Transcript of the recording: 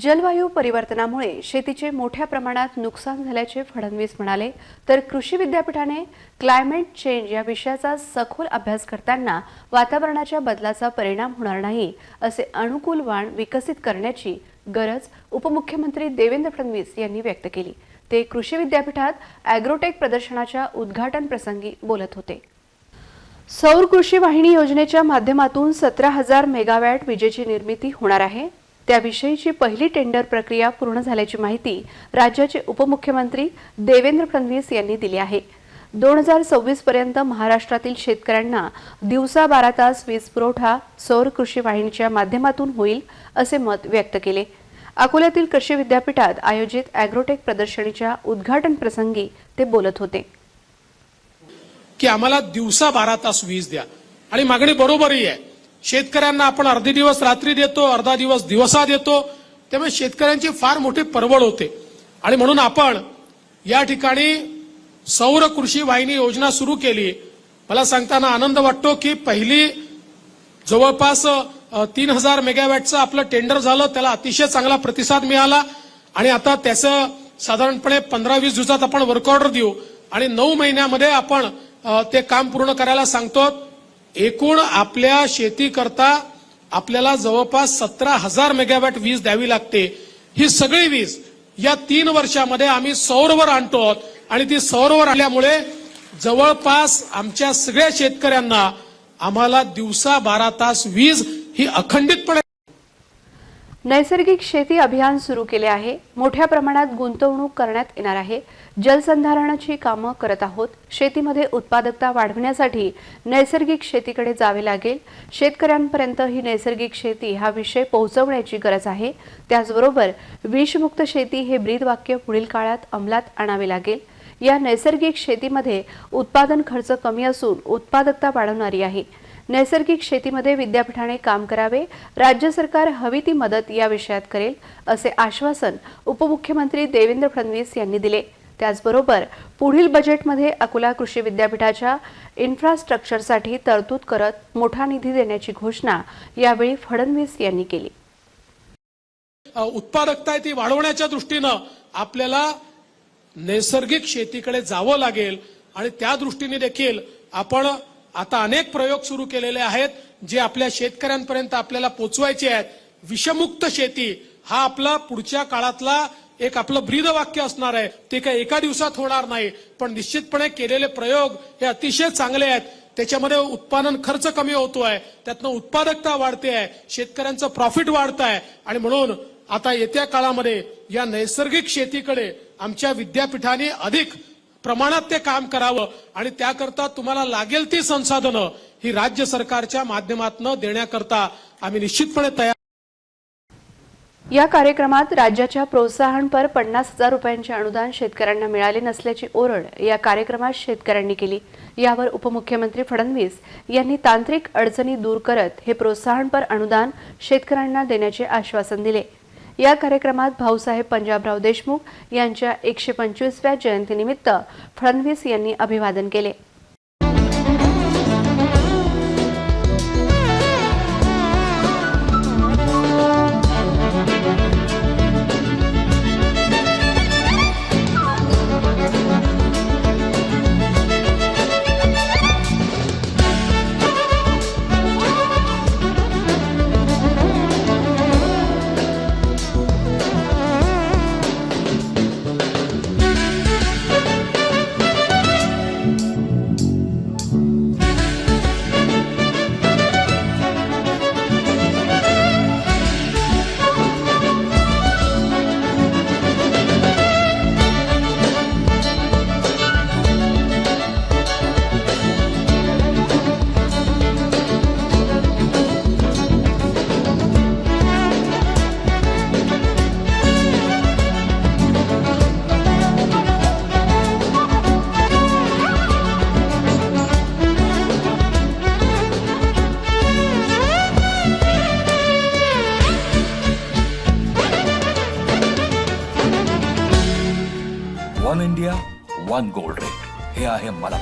जलवायू परिवर्तनामुळे शेतीचे मोठ्या प्रमाणात नुकसान झाल्याचे फडणवीस म्हणाले तर कृषी विद्यापीठाने क्लायमेट चेंज या विषयाचा सखोल अभ्यास करताना वातावरणाच्या बदलाचा परिणाम होणार नाही असे अनुकूल वाण विकसित करण्याची गरज उपमुख्यमंत्री देवेंद्र फडणवीस यांनी व्यक्त केली. ते कृषी विद्यापीठात अॅग्रोटेक प्रदर्शनाच्या उद्घाटन प्रसंगी बोलत होते. सौर कृषी वाहिनी योजनेच्या माध्यमातून सतरा हजार मेगावॅट विजेची निर्मिती होणार आहे. त्याविषयीची पहिली टेंडर प्रक्रिया पूर्ण झाल्याची माहिती राज्याचे उपमुख्यमंत्री देवेंद्र फडणवीस यांनी दिली आहे. दोन हजार सव्वीस पर्यंत महाराष्ट्रातील शेतकऱ्यांना दिवसा बारा तास वीज पुरवठा सौर कृषी वाहिनीच्या माध्यमातून होईल असे मत व्यक्त केले. अकोल्यातील कृषी विद्यापीठात आयोजित अॅग्रोटेक प्रदर्शनीच्या उद्घाटन प्रसंगी ते बोलत होते. की आम्हाला दिवसा बारा तास वीज द्या. आणि मागणी बरोबरही आहे. शेतकऱ्यांना आपण अर्धे दिवस रात्री देतो अर्धा दिवस दिवसा देतो. त्यामुळे शेतकऱ्यांची फार मोठी परवड होते. आणि म्हणून आपण या ठिकाणी सौर कृषी वाहिनी योजना सुरू केली. मला सांगताना आनंद वाटतो की पहिली जवळपास तीन हजार मेगावॅटचं आपलं टेंडर झालं त्याला अतिशय चांगला प्रतिसाद मिळाला. आणि आता त्याचं साधारणपणे पंधरा वीस दिवसात आपण वर्क ऑर्डर देऊ. आणि नऊ महिन्यामध्ये आपण ते काम पूर्ण करायला सांगतो एकूण आपल्या शेतीकरता आपल्याला जवळपास सतरा हजार मेगावॅट वीज द्यावी लागते. ही सगळी वीज या तीन वर्षामध्ये आम्ही सौरवर आणतो आहोत. आणि ती सौरवर आणल्यामुळे जवळपास आमच्या सगळ्या शेतकऱ्यांना आम्हाला दिवसा बारा तास वीज ही अखंडितपणे नैसर्गिक शेती अभियान सुरू केले आहे. मोठ्या प्रमाणात गुंतवणूक करण्यात येणार आहे. जलसंधारणाची कामं करत आहोत. शेतीमध्ये उत्पादकता वाढवण्यासाठी नैसर्गिक शेतीकडे जावे लागेल. शेतकऱ्यांपर्यंत ही नैसर्गिक शेती हा विषय पोहोचवण्याची गरज आहे. त्याचबरोबर विषमुक्त शेती हे ब्रीदवाक्य पुढील काळात अंमलात आणावे लागेल. या नैसर्गिक शेतीमध्ये उत्पादन खर्च कमी असून उत्पादकता वाढवणारी आहे. नैसर्गिक शेतीमध्ये विद्यापीठाने काम करावे राज्य सरकार हवी ती मदत या विषयात करेल असे आश्वासन उपमुख्यमंत्री देवेंद्र फडणवीस यांनी दिले. त्याचबरोबर पुढील बजेटमध्ये अकोला कृषी विद्यापीठाच्या इन्फ्रास्ट्रक्चरसाठी तरतूद करत मोठा निधी देण्याची घोषणा यावेळी फडणवीस यांनी केली. उत्पादकता आहे ती वाढवण्याच्या दृष्टीनं आपल्याला नैसर्गिक शेतीकडे जावं लागेल आणि त्या दृष्टीने देखील आपण आता अनेक प्रयोग सुरू केलेले आहेत जे आपल्या शेतकऱ्यांपर्यंत आपल्याला पोचवायचे आहेत. विषमुक्त शेती हा आपला पुढच्या काळातला एक आपलं ब्रीद वाक्य असणार आहे. ते काही एका दिवसात होणार नाही पण निश्चितपणे केलेले प्रयोग हे अतिशय चांगले आहेत. त्याच्यामध्ये उत्पादन खर्च कमी होतो आहे त्यातनं उत्पादकता वाढते आहे शेतकऱ्यांचं प्रॉफिट वाढत आहे. आणि म्हणून आता येत्या काळामध्ये या नैसर्गिक शेतीकडे आमच्या विद्यापीठाने अधिक प्रमाणात ते काम करावं आणि त्याकरता तुम्हाला लागेल ती संसाधनं ही राज्य सरकारच्या माध्यमातून देण्याकरता आम्ही निश्चितपणे तयार या कार्यक्रमात राज्याच्या प्रोत्साहनपर पन्नास हजार रुपयांचे अनुदान शेतकऱ्यांना मिळाले नसल्याची ओरड या कार्यक्रमात शेतकऱ्यांनी केली. यावर उपमुख्यमंत्री फडणवीस यांनी तांत्रिक अडचणी दूर करत हे प्रोत्साहनपर अनुदान शेतकऱ्यांना देण्याचे आश्वासन दिले. या कार्यक्रमात भाऊसाहेब पंजाबराव देशमुख यांच्या एकशे पंचवीसव्या जयंतीनिमित्त फडणवीस यांनी अभिवादन केले. इंडिया? वन गोल्ड रेट हे आहे मला